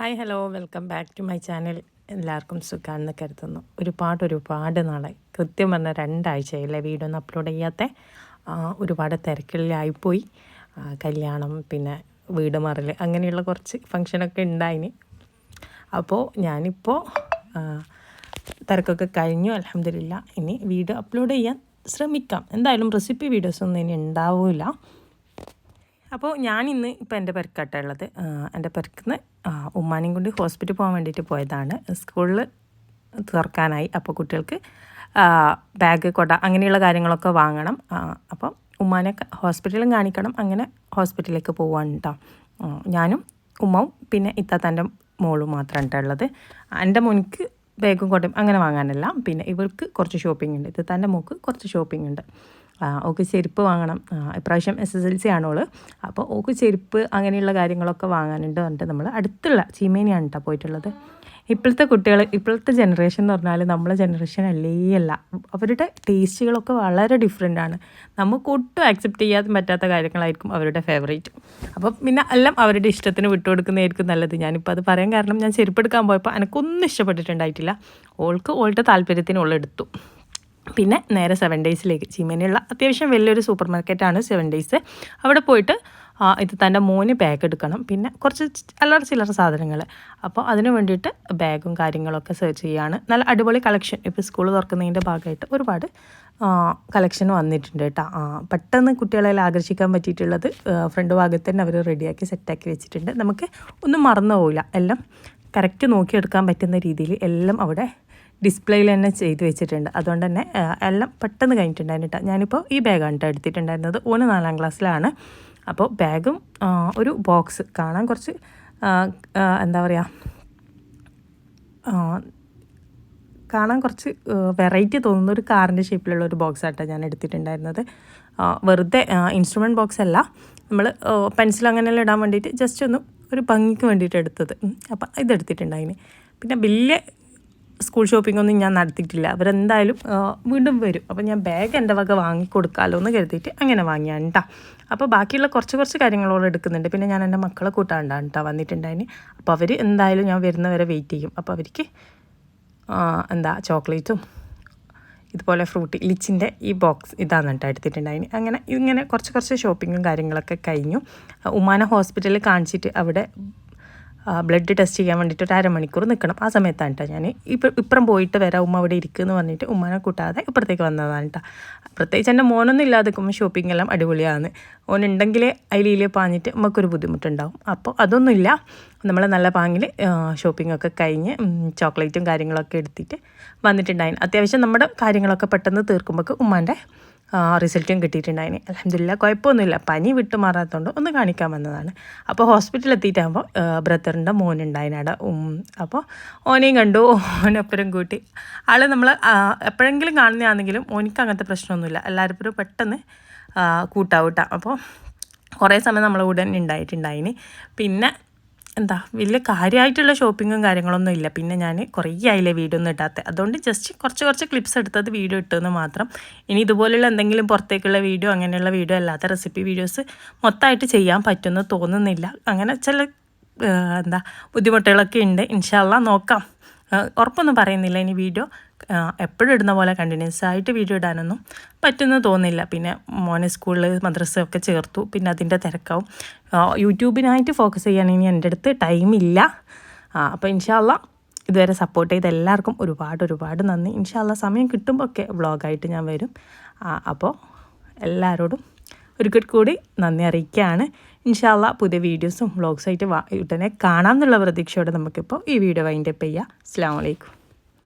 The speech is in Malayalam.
Hi hello. Welcome back to my channel. എല്ലാവർക്കും സുഖമാണെന്ന് കരുതുന്നു. ഒരുപാട് ഒരുപാട് നാളെ കൃത്യം പറഞ്ഞ രണ്ടാഴ്ചയിലെ വീഡിയോ ഒന്നും അപ്ലോഡ് ചെയ്യാത്ത ഒരുപാട് തിരക്കിലായിപ്പോയി. കല്യാണം പിന്നെ വീട് മറൽ അങ്ങനെയുള്ള കുറച്ച് ഫങ്ഷനൊക്കെ ഉണ്ടായിന്. അപ്പോൾ ഞാനിപ്പോൾ തിരക്കൊക്കെ കഴിഞ്ഞു. അലഹമില്ല ഇനി വീഡിയോ അപ്ലോഡ് ചെയ്യാൻ ശ്രമിക്കാം. എന്തായാലും റെസിപ്പി വീഡിയോസ് ഒന്നും ഇനി ഉണ്ടാവില്ല അപ്പോൾ ഞാൻ ഇന്ന് ഇപ്പോൾ എന്റെ പെരക്കാട്ടുള്ളത് എന്റെ പെരക്കുന്ന് ഉമ്മാനെയും കൊണ്ട് ഹോസ്പിറ്റലിൽ പോകാൻ വേണ്ടിയിട്ട് പോയതാണ്. സ്കൂളിൽ തുറക്കാനായി. അപ്പോൾ കുട്ടികൾക്ക് ബാഗ് കൊട അങ്ങനെയുള്ള കാര്യങ്ങളൊക്കെ വാങ്ങണം. അപ്പം ഉമ്മാനെ ഹോസ്പിറ്റലും കാണിക്കണം. അങ്ങനെ ഹോസ്പിറ്റലിലേക്ക് പോവാണ് ഞാനും ഉമ്മവും പിന്നെ ഇത്താത്തന്റെ മോളും മാത്രമാണ് ഉള്ളത്. എന്റെ മോനിക്ക് ബാഗും കൊട്ടയും അങ്ങനെ വാങ്ങാനല്ല. പിന്നെ ഇവർക്ക് കുറച്ച് ഷോപ്പിംഗ് ഉണ്ട്. ഇത്താത്തന്റെ മോക്ക് കുറച്ച് ഷോപ്പിംഗ് ഉണ്ട്. ഓക്ക് ചെരുപ്പ് വാങ്ങണം. ഇപ്രാവശ്യം എസ് എസ് എൽ സി ആണോൾ അപ്പോൾ ഓക്ക് ചെരുപ്പ് അങ്ങനെയുള്ള കാര്യങ്ങളൊക്കെ വാങ്ങാനുണ്ട് പറഞ്ഞിട്ട് നമ്മൾ അടുത്തുള്ള ചീമേനിയാണ് കേട്ടോ പോയിട്ടുള്ളത്. ഇപ്പോഴത്തെ കുട്ടികൾ ഇപ്പോഴത്തെ ജനറേഷൻ എന്ന് പറഞ്ഞാൽ നമ്മളെ ജനറേഷൻ അല്ലേ അല്ല. അവരുടെ ടേസ്റ്റുകളൊക്കെ വളരെ ഡിഫറെന്റ് ആണ്. നമുക്ക് ഒട്ടും ആക്സെപ്റ്റ് ചെയ്യാൻ പറ്റാത്ത കാര്യങ്ങളായിരിക്കും അവരുടെ ഫേവറേറ്റ് അപ്പം പിന്നെ എല്ലാം അവരുടെ ഇഷ്ടത്തിന് വിട്ടുകൊടുക്കുന്നതായിരിക്കും നല്ലത്. ഞാനിപ്പോൾ അത് പറയാൻ കാരണം ഞാൻ ചെരുപ്പെടുക്കാൻ പോയപ്പോൾ എനിക്കൊന്നും ഇഷ്ടപ്പെട്ടിട്ടുണ്ടായിട്ടില്ല. ഓൾക്ക് ഓളുടെ താല്പര്യത്തിന് പിന്നെ നേരെ സെവൻ ഡേയ്സിലേക്ക് ചീമേനയുള്ള അത്യാവശ്യം വലിയൊരു സൂപ്പർ മാർക്കറ്റാണ് സെവൻ ഡേയ്സ് അവിടെ പോയിട്ട് ഇത് തന്റെ മോന് ബാഗ് എടുക്കണം. പിന്നെ കുറച്ച് അല്ലറ ചില്ലറ സാധനങ്ങൾ അപ്പോൾ അതിന് വേണ്ടിയിട്ട് ബാഗും കാര്യങ്ങളൊക്കെ സെർച്ച് ചെയ്യുകയാണ് നല്ല അടിപൊളി കളക്ഷൻ ഇപ്പോൾ സ്കൂൾ തുറക്കുന്നതിന്റെ ഭാഗമായിട്ട് ഒരുപാട് കളക്ഷൻ വന്നിട്ടുണ്ട് കേട്ടോ. പെട്ടെന്ന് കുട്ടികളെ ആകർഷിക്കാൻ പറ്റിയിട്ടുള്ളത് ഫ്രണ്ട് ഭാഗത്ത് തന്നെ അവർ റെഡിയാക്കി സെറ്റാക്കി വെച്ചിട്ടുണ്ട്. നമുക്ക് ഒന്നും മറന്നു പോവില്ല. എല്ലാം കറക്റ്റ് നോക്കിയെടുക്കാൻ പറ്റുന്ന രീതിയിൽ എല്ലാം അവിടെ ഡിസ്പ്ലേയിൽ തന്നെ ചെയ്ത് വെച്ചിട്ടുണ്ട്. അതുകൊണ്ട് തന്നെ എല്ലാം പെട്ടെന്ന് കഴിഞ്ഞിട്ടുണ്ടായിരുന്നു കേട്ടോ. ഞാനിപ്പോൾ ഈ ബാഗാണ് കേട്ടോ എടുത്തിട്ടുണ്ടായിരുന്നത്. ഓന് നാലാം ക്ലാസ്സിലാണ്. അപ്പോൾ ബാഗും ഒരു ബോക്സ് കാണാൻ കുറച്ച് എന്താ പറയുക കാണാൻ കുറച്ച് വെറൈറ്റി തോന്നുന്ന ഒരു കാറിന്റെ ഷേപ്പിലുള്ള ഒരു ബോക്സ് ആട്ടോ ഞാൻ എടുത്തിട്ടുണ്ടായിരുന്നത്. വെറുതെ ഇൻസ്ട്രുമെന്റ് ബോക്സ് അല്ല. നമ്മൾ പെൻസിൽ അങ്ങനെയെല്ലാം ഇടാൻ വേണ്ടിയിട്ട് ജസ്റ്റ് ഒന്ന് ഒരു ഭംഗിക്ക് വേണ്ടിയിട്ട് എടുത്തത്. അപ്പം ഇതെടുത്തിട്ടുണ്ടായിന്. പിന്നെ വലിയ സ്കൂൾ ഷോപ്പിംഗ് ഒന്നും ഞാൻ നടത്തിയിട്ടില്ല. അവരെന്തായാലും വീണ്ടും വരും. അപ്പോൾ ഞാൻ ബാഗ് എന്റെ വക വാങ്ങിക്കൊടുക്കാമല്ലോ എന്ന് കരുതിയിട്ട് അങ്ങനെ വാങ്ങിയാണ് കേട്ടോ അപ്പോൾ ബാക്കിയുള്ള കുറച്ച് കുറച്ച് കാര്യങ്ങളോട് എടുക്കുന്നുണ്ട്. പിന്നെ ഞാൻ എന്റെ മക്കളെ കൂട്ടാണ്ടാണ് കേട്ടോ വന്നിട്ടുണ്ടായിന്. അപ്പോൾ അവർ എന്തായാലും ഞാൻ വരുന്നവരെ വെയിറ്റ് ചെയ്യും. അപ്പോൾ അവർക്ക് എന്താ ചോക്ലേറ്റും ഇതുപോലെ ഫ്രൂട്ട് ലിച്ചിന്റെ ഈ ബോക്സ് ഇതാണ് കേട്ടോ എടുത്തിട്ടുണ്ടായിന്. അങ്ങനെ ഇങ്ങനെ കുറച്ച് കുറച്ച് ഷോപ്പിങ്ങും കാര്യങ്ങളൊക്കെ കഴിഞ്ഞു. ഉമാന ഹോസ്പിറ്റലിൽ കാണിച്ചിട്ട് അവിടെ ബ്ലഡ് ടെസ്റ്റ് ചെയ്യാൻ വേണ്ടിയിട്ട് ഒരു അരമണിക്കൂർ നിൽക്കണം ആ സമയത്താണ് കേട്ടോ ഞാൻ ഇപ്പം ഇപ്പുറം പോയിട്ട് വരാം. ഉമ്മ അവിടെ ഇരിക്കുമെന്ന് പറഞ്ഞിട്ട് ഉമ്മനെ കൂട്ടാതെ ഇപ്പുറത്തേക്ക് വന്നതാണ് കേട്ടോ പ്രത്യേകിച്ച് എന്റെ മോനൊന്നും ഇല്ലാതെ ഷോപ്പിംഗ് എല്ലാം അടിപൊളിയാണ്. ഓനുണ്ടെങ്കിൽ അതിലീലെ പാഞ്ഞിട്ട് നമുക്കൊരു ബുദ്ധിമുട്ടുണ്ടാവും. അപ്പോൾ അതൊന്നുമില്ല നമ്മൾ നല്ല പാങ്ങിൽ ഷോപ്പിംഗ് ഒക്കെ കഴിഞ്ഞ് ചോക്ലേറ്റും കാര്യങ്ങളൊക്കെ എടുത്തിട്ട് വന്നിട്ടുണ്ടായിരുന്നു അത്യാവശ്യം നമ്മുടെ കാര്യങ്ങളൊക്കെ പെട്ടെന്ന് തീർക്കുമ്പോൾ ഉമ്മാന്റെ റിസൾട്ടും കിട്ടിയിട്ടുണ്ടായിന്. അലഹമില്ല കുഴപ്പമൊന്നുമില്ല. പനി വിട്ടു മാറാത്തതുകൊണ്ട് ഒന്ന് കാണിക്കാൻ വന്നതാണ്. അപ്പോൾ ഹോസ്പിറ്റലിൽ എത്തിയിട്ടാകുമ്പോൾ ബ്രദറിന്റെ മോനുണ്ടായിനട അപ്പോൾ ഓനെയും കണ്ടു. ഓനപ്പുറം കൂട്ടി. ആൾ നമ്മൾ എപ്പോഴെങ്കിലും കാണുന്നതാണെങ്കിലും ഓനിക്ക് അങ്ങനത്തെ പ്രശ്നമൊന്നുമില്ല. എല്ലാവരും പെട്ടെന്ന് കൂട്ടാവൂട്ടാം. അപ്പോൾ കുറേ സമയം നമ്മളെ കൂടെ ഉണ്ടായിട്ടുണ്ടായിന്. പിന്നെ എന്താ വലിയ കാര്യമായിട്ടുള്ള ഷോപ്പിങ്ങും കാര്യങ്ങളൊന്നും ഇല്ല. പിന്നെ ഞാൻ കുറേ ആയില്ലേ വീഡിയോ ഒന്നും അതുകൊണ്ട് ജസ്റ്റ് കുറച്ച് കുറച്ച് ക്ലിപ്സ് എടുത്തത് വീഡിയോ ഇട്ടെന്ന് മാത്രം. ഇനി ഇതുപോലെയുള്ള എന്തെങ്കിലും പുറത്തേക്കുള്ള വീഡിയോ അങ്ങനെയുള്ള വീഡിയോ അല്ലാത്ത റെസിപ്പി വീഡിയോസ് മൊത്തമായിട്ട് ചെയ്യാൻ പറ്റുമെന്ന് തോന്നുന്നില്ല. അങ്ങനെ ചില എന്താ ബുദ്ധിമുട്ടുകളൊക്കെ ഉണ്ട്. ഇൻഷാല്ല നോക്കാം. ഉറപ്പൊന്നും പറയുന്നില്ല ഇനി വീഡിയോ എപ്പോഴും ഇടുന്ന പോലെ കണ്ടിന്യൂസ് ആയിട്ട് വീഡിയോ ഇടാനൊന്നും പറ്റുമെന്ന് തോന്നില്ല. പിന്നെ മോനെ സ്കൂളിൽ മദ്രസയൊക്കെ ചേർത്തു. പിന്നെ അതിന്റെ തിരക്കാവും. യൂട്യൂബിനായിട്ട് ഫോക്കസ് ചെയ്യാൻ ഇനി എന്റെ അടുത്ത് ടൈമില്ല അപ്പോൾ ഇൻഷാല്ല ഇതുവരെ സപ്പോർട്ട് ചെയ്ത എല്ലാവർക്കും ഒരുപാട് ഒരുപാട് നന്ദി. ഇൻഷാല്ല സമയം കിട്ടുമ്പോൾ ഒക്കെ വ്ളോഗായിട്ട് ഞാൻ വരും. അപ്പോൾ എല്ലാവരോടും ഒരിക്കൽ കൂടി നന്ദി അറിയിക്കുകയാണ്. ഇൻഷാല്ല പുതിയ വീഡിയോസും വ്ളോഗ്സായിട്ട് ഉടനെ കാണാമെന്നുള്ള പ്രതീക്ഷയോടെ നമുക്കിപ്പോൾ ഈ വീഡിയോ വൈൻഡപ്പ് ചെയ്യാം. അസ്സാം വലൈക്കും